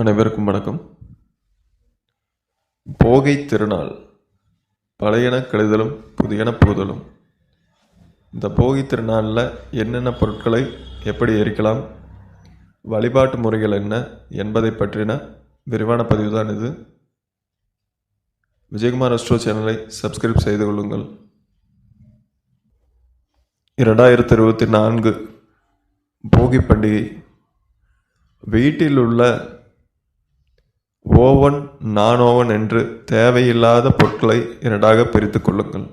அனைவருக்கும் வணக்கம். போகை திருநாள் பழையன கழிதலும் புதியன புகுதலும் இந்த போகி திருநாளில் என்னென்ன பொருட்களை எப்படி எரிக்கலாம் வழிபாட்டு முறைகள் என்ன என்பதை பற்றின விரிவான பதிவு தான் இது. விஜயகுமார் அஸ்ட்ரோ சேனலை சப்ஸ்கிரைப் செய்து கொள்ளுங்கள். இரண்டாயிரத்தி இருபத்தி நான்கு போகி பண்டிகை வீட்டில் உள்ள ஓவன் நான் ஓவன் என்று தேவையில்லாத பொருட்களை இரண்டாக பிரித்து கொள்ளுங்கள்.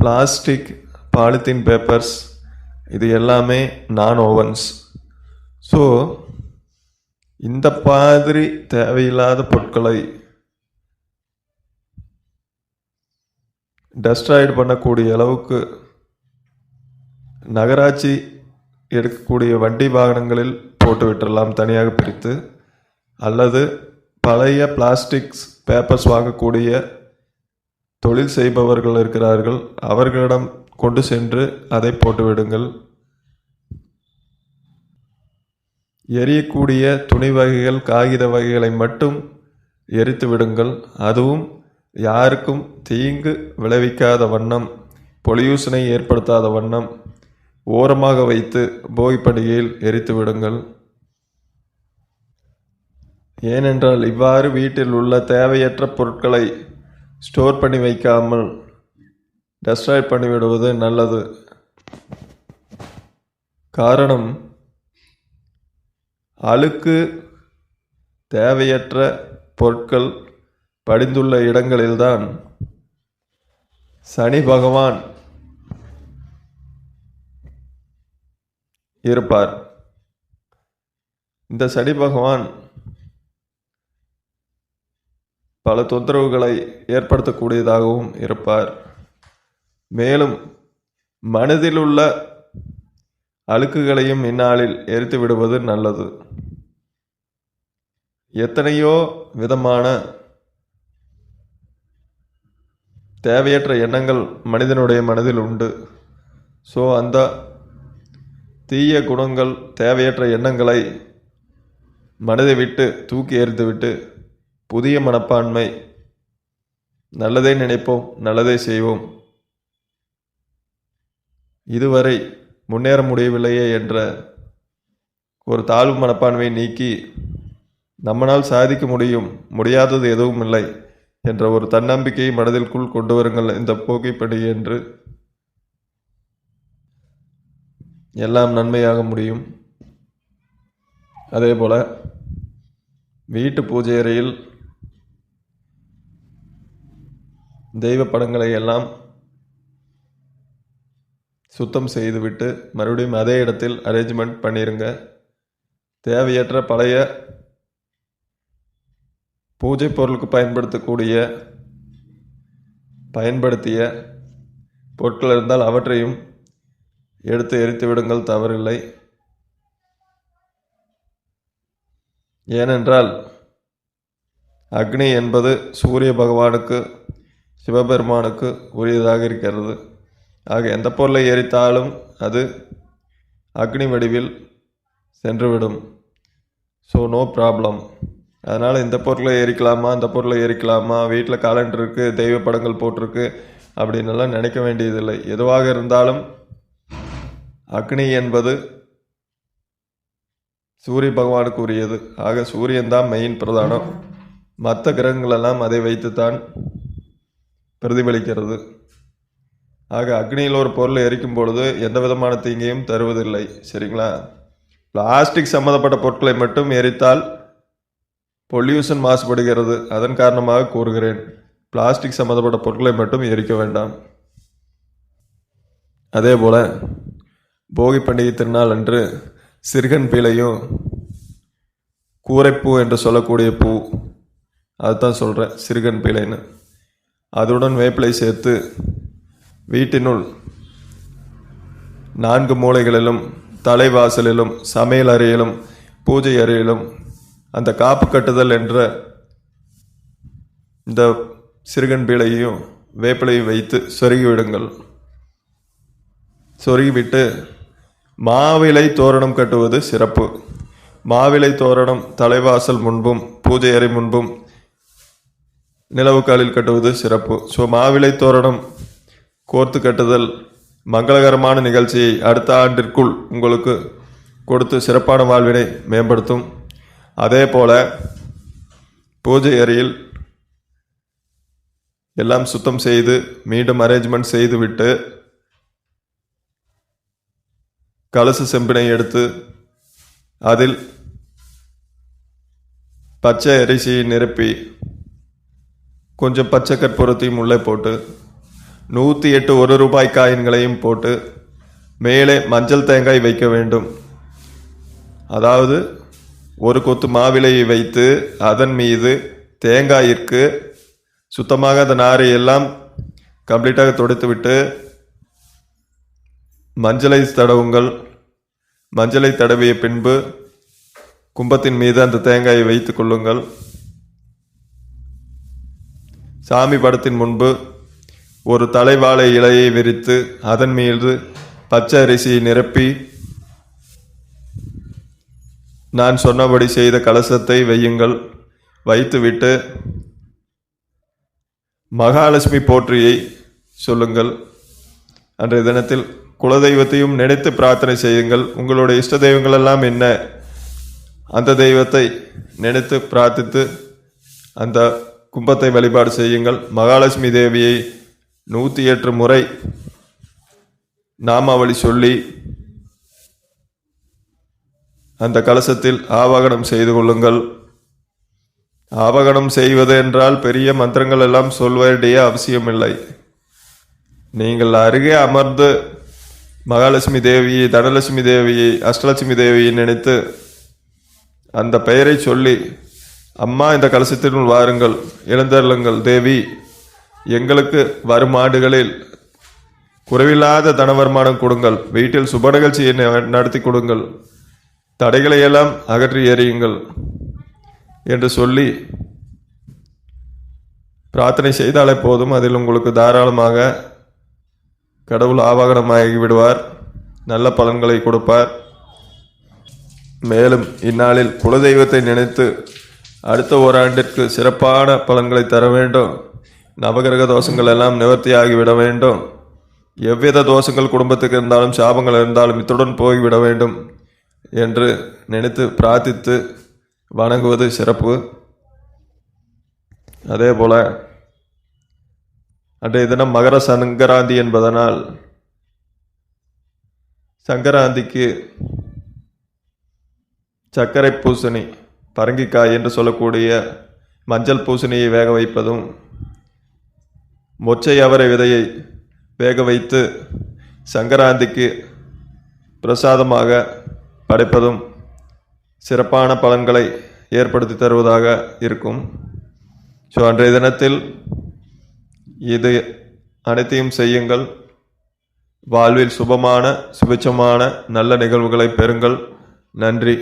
பிளாஸ்டிக் பாலித்தீன் பேப்பர்ஸ் இது எல்லாமே நான் ஓவன்ஸ் ஸோ இந்த மாதிரி தேவையில்லாத பொருட்களை டஸ்ட்ராய்டு பண்ணக்கூடிய அளவுக்கு நகராட்சி எடுக்கக்கூடிய வண்டி வாகனங்களில் போட்டு விட்டுடலாம் தனியாக பிரித்து. அல்லது பழைய பிளாஸ்டிக்ஸ் பேப்பர்ஸ் வாங்கக்கூடிய தொழில் செய்பவர்கள் இருக்கிறார்கள் அவர்களிடம் கொண்டு சென்று அதை போட்டுவிடுங்கள். எரியக்கூடிய துணி வகைகள் காகித வகைகளை மட்டும் எரித்து விடுங்கள். அதுவும் யாருக்கும் தீங்கு விளைவிக்காத வண்ணம் பொலியூஷனை ஏற்படுத்தாத வண்ணம் ஓரமாக வைத்து போகி பண்டிகையில் எரித்து விடுங்கள். ஏனென்றால் இவ்வாறு வீட்டில் உள்ள தேவையற்ற பொருட்களை ஸ்டோர் பண்ணி வைக்காமல் டெஸ்ட்ராய் பண்ணிவிடுவது நல்லது. காரணம் அழுக்கு தேவையற்ற பொருட்கள் படிந்துள்ள இடங்களில்தான் சனி பகவான் இருப்பார். இந்த சனி பகவான் பல தொந்தரவுகளை ஏற்படுத்தக்கூடியதாகவும் இருப்பார். மேலும் மனதில் உள்ள அழுக்குகளையும் இந்நாளில் எரித்து விடுவது நல்லது. எத்தனையோ விதமான தேவையற்ற எண்ணங்கள் மனிதனுடைய மனதில் உண்டு. ஸோ அந்த தீய குணங்கள் தேவையற்ற எண்ணங்களை மனதை விட்டு தூக்கி எறிந்துவிட்டு புதிய மனப்பான்மை. நல்லதே நினைப்போம் நல்லதே செய்வோம். இதுவரை முன்னேற முடியவில்லையே என்ற ஒரு தாழ்வு மனப்பான்மையை நீக்கி நம்மளால் சாதிக்க முடியும் முடியாதது எதுவும் இல்லை என்ற ஒரு தன்னம்பிக்கையை மனதிற்குள் கொண்டு வருங்கள் இந்த புகைப்படி என்று எல்லாம் நன்மையாக முடியும். அதே போல் வீட்டு பூஜை அறையில் தெய்வ படங்களை எல்லாம் சுத்தம் செய்துவிட்டு மறுபடியும் அதே இடத்தில் அரேஞ்ச்மெண்ட் பண்ணிடுங்க தேவையற்ற பழைய பூஜை பொருளுக்கு பயன்படுத்தக்கூடிய பயன்படுத்திய பொருட்கள் இருந்தால் அவற்றையும் எடுத்து எரித்து விடுங்கள் தவறில்லை. ஏனென்றால் அக்னி என்பது சூரிய பகவானுக்கு சிவபெருமானுக்கு உரியதாக இருக்கிறது. ஆக எந்த பொருளை எரித்தாலும் அது அக்னி வடிவில் சென்றுவிடும். ஸோ நோ ப்ராப்ளம் அதனால் இந்த பொருளை எரிக்கலாமா அந்த பொருளை எரிக்கலாமா வீட்டில் காலண்டர் இருக்குது தெய்வ படங்கள் போட்டிருக்கு அப்படின்னுலாம் நினைக்க வேண்டியதில்லை. எதுவாக இருந்தாலும் அக்னி என்பது சூரிய பகவானுக்கு உரியது. ஆக சூரியன் தான் மெயின் பிரதானம். மற்ற கிரகங்களெல்லாம் அதை வைத்துத்தான் பிரதிபலிக்கிறது. ஆக அக்னியில் ஒரு பொருளை எரிக்கும் பொழுது எந்த விதமான தீங்கையும் தருவதில்லை. சரிங்களா? பிளாஸ்டிக் சம்மந்தப்பட்ட பொருட்களை மட்டும் எரித்தால் பொல்யூஷன் மாசுபடுகிறது. அதன் காரணமாக கூறுகிறேன். பிளாஸ்டிக் சம்மந்தப்பட்ட பொருட்களை மட்டும் எரிக்க வேண்டாம். அதே போல் போகி பண்டிகை திருநாள் அன்று சிறுகன் பீலையும் கூரைப்பூ என்று சொல்லக்கூடிய பூ. அதுதான் சொல்கிறேன் சிறுகன் பீலைன்னு. அதுடன் வேப்பிலை சேர்த்து வீட்டினுள் நான்கு மூலைகளிலும் தலைவாசலிலும் சமையல் அறையிலும் பூஜை அறையிலும் அந்த காப்பு கட்டுதல் என்ற இந்த சிறுகன் பீலையும் வேப்பிலையும் வைத்து சொருகி விடுங்கள். சொருகிவிட்டு மாவிலை தோரணம் கட்டுவது சிறப்பு. மாவிலை தோரணம் தலைவாசல் முன்பும் பூஜை அறை முன்பும் நிலவுக்காலில் கட்டுவது சிறப்பு. ஸோ மாவிலை தோரணம் கோர்த்து கட்டுதல் மங்களகரமான நிகழ்ச்சியை அடுத்த ஆண்டிற்குள் உங்களுக்கு கொடுத்து சிறப்பான வாழ்வினை மேம்படுத்தும். அதே போல் பூஜை அறையில் எல்லாம் சுத்தம் செய்து மீண்டும் அரேஞ்ச்மெண்ட் செய்துவிட்டு கலச செம்பினை எடுத்து அதில் பச்சை அரிசியை நிரப்பி கொஞ்சம் பச்சை கற்பூரத்தையும் உள்ளே போட்டு நூற்றி எட்டு ஒரு ரூபாய் காயின்களையும் போட்டு மேலே மஞ்சள் தேங்காய் வைக்க வேண்டும். அதாவது ஒரு கொத்து மாவிலையை வைத்து அதன் மீது தேங்காயிற்கு சுத்தமாக அந்த நாரை எல்லாம் கம்ப்ளீட்டாக தொடுத்துவிட்டு மஞ்சளை தடவுங்கள். மஞ்சளை தடவிய பின்பு கும்பத்தின் மீது அந்த தேங்காயை வைத்து கொள்ளுங்கள். சாமி படத்தின் முன்பு ஒரு தலைவாழை இலையை விரித்து அதன் மீது பச்சை அரிசியை நிரப்பி நான் சொன்னபடி செய்த கலசத்தை வையுங்கள். வைத்துவிட்டு மகாலட்சுமி போற்றியை சொல்லுங்கள். அன்றைய தினத்தில் குலதெய்வத்தையும் நினைத்து பிரார்த்தனை செய்யுங்கள். உங்களுடைய இஷ்ட தெய்வங்கள் எல்லாம் என்ன? அந்த தெய்வத்தை நினைத்து பிரார்த்தித்து அந்த கும்பத்தை வழிபாடு செய்யுங்கள். மகாலட்சுமி தேவியை நூற்றி எட்டு முறை நாமாவளி சொல்லி அந்த கலசத்தில் ஆவகனம் செய்து கொள்ளுங்கள். ஆவகனம் செய்வது என்றால் பெரிய மந்திரங்கள் எல்லாம் சொல்வேண்டிய அவசியமில்லை. நீங்கள் அருகே அமர்ந்து மகாலட்சுமி தேவியை தனலட்சுமி தேவியை அஷ்டலட்சுமி தேவியை நினைத்து அந்த பெயரை சொல்லி அம்மா இந்த கலசத்தினுள் வாருங்கள் எழுந்தருளுங்கள் தேவி. எங்களுக்கு வரும் ஆண்டுகளில் குறைவில்லாத தன வருமானம் கொடுங்கள். வீட்டில் சுப நிகழ்ச்சியை நடத்தி கொடுங்கள். தடைகளை எல்லாம் அகற்றி எறியுங்கள் என்று சொல்லி பிரார்த்தனை செய்தாலே போதும். அதில் உங்களுக்கு தாராளமாக கடவுள் ஆவாகனமாகி விடுவார். நல்ல பலன்களை கொடுப்பார். மேலும் இந்நாளில் குலதெய்வத்தை நினைத்து அடுத்த ஓராண்டிற்கு சிறப்பான பலன்களை தர வேண்டும். நவகிரக தோஷங்கள் எல்லாம் நிவர்த்தியாகிவிட வேண்டும். எவ்வித தோஷங்கள் குடும்பத்துக்கு இருந்தாலும் சாபங்கள் இருந்தாலும் இத்துடன் போய்விட வேண்டும் என்று நினைத்து பிரார்த்தித்து வணங்குவது சிறப்பு. அதே போல் அன்றைய தினம் மகர சங்கராந்தி என்பதனால் சங்கராந்திக்கு சர்க்கரை பூசணி பரங்கிக்காய் என்று சொல்லக்கூடிய மஞ்சள் பூசணியை வேக வைப்பதும் மொச்சை அவரை விதையை வேக வைத்து சங்கராந்திக்கு பிரசாதமாக படைப்பதும் சிறப்பான பலன்களை ஏற்படுத்தி தருவதாக இருக்கும். ஸோ அன்றைய தினத்தில் இது அனைத்தையும் செய்யுங்கள். வாழ்வில் சுபமான சுபிச்சமான நல்ல நிகழ்வுகளை பெறுங்கள். நன்றி.